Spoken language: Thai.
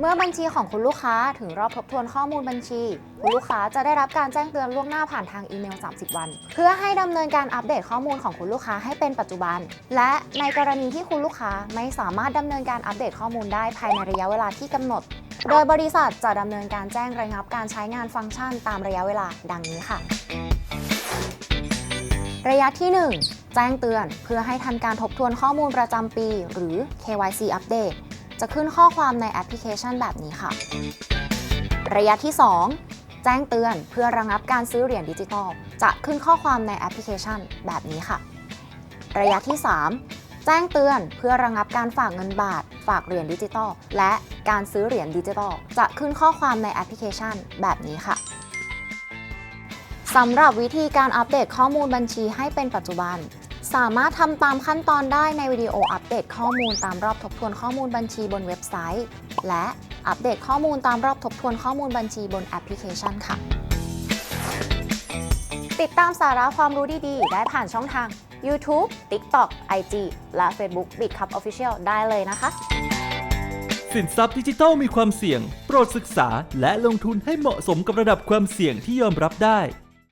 เมื่อบัญชีของคุณลูกค้าถึงรอบทบทวนข้อมูลบัญชี คุณลูกค้าจะได้รับการแจ้งเตือนล่วงหน้าผ่านทางอีเมล 30 วัน เพื่อให้ดำเนินการอัปเดตข้อมูลของคุณลูกค้าให้เป็นปัจจุบัน และในกรณีที่คุณลูกค้าไม่สามารถดำเนินการอัปเดตข้อมูลได้ภายในระยะเวลาที่กำหนด โดยบริษัทจะดำเนินการแจ้งระงับการใช้งานฟังก์ชันตามระยะเวลาดังนี้ค่ะระยะที่ 1 แจ้งเตือน เพื่อให้ทันการทบทวนข้อมูลประจำปี หรือ KYC Update จะขึ้นข้อความในแอปพลิเคชันแบบนี้ค่ะ ระยะที่ 2 แจ้งเตือนเพื่อระงับการซื้อเหรียญดิจิทัลจะขึ้นข้อความในแอปพลิเคชันแบบนี้ค่ะ ระยะที่ 3 แจ้งเตือนเพื่อระงับการฝากเงินบาท ฝากเหรียญดิจิทัลและการซื้อเหรียญดิจิทัลจะขึ้นข้อความในแอปพลิเคชันแบบนี้ค่ะสำหรับวิธีการอัปเดตข้อมูลบัญชีให้เป็นปัจจุบัน สามารถทำตามขั้นตอนได้ในวิดีโออัปเดตข้อมูลตามรอบทบทวนข้อมูลบัญชีบนเว็บไซต์ และอัปเดตข้อมูลตามรอบทบทวนข้อมูลบัญชีบนแอปพลิเคชันค่ะ ติดตามสาระความรู้ดีๆ ได้ผ่านช่องทาง YouTube, TikTok, IG และ Facebook b i t c u p Official ได้เลยนะคะ สินทรัพย์ดิจิทัลมีความเสี่ยง โปรดศึกษาและลงทุนให้เหมาะสมกับระดับความเสี่ยงที่ยอมรับได้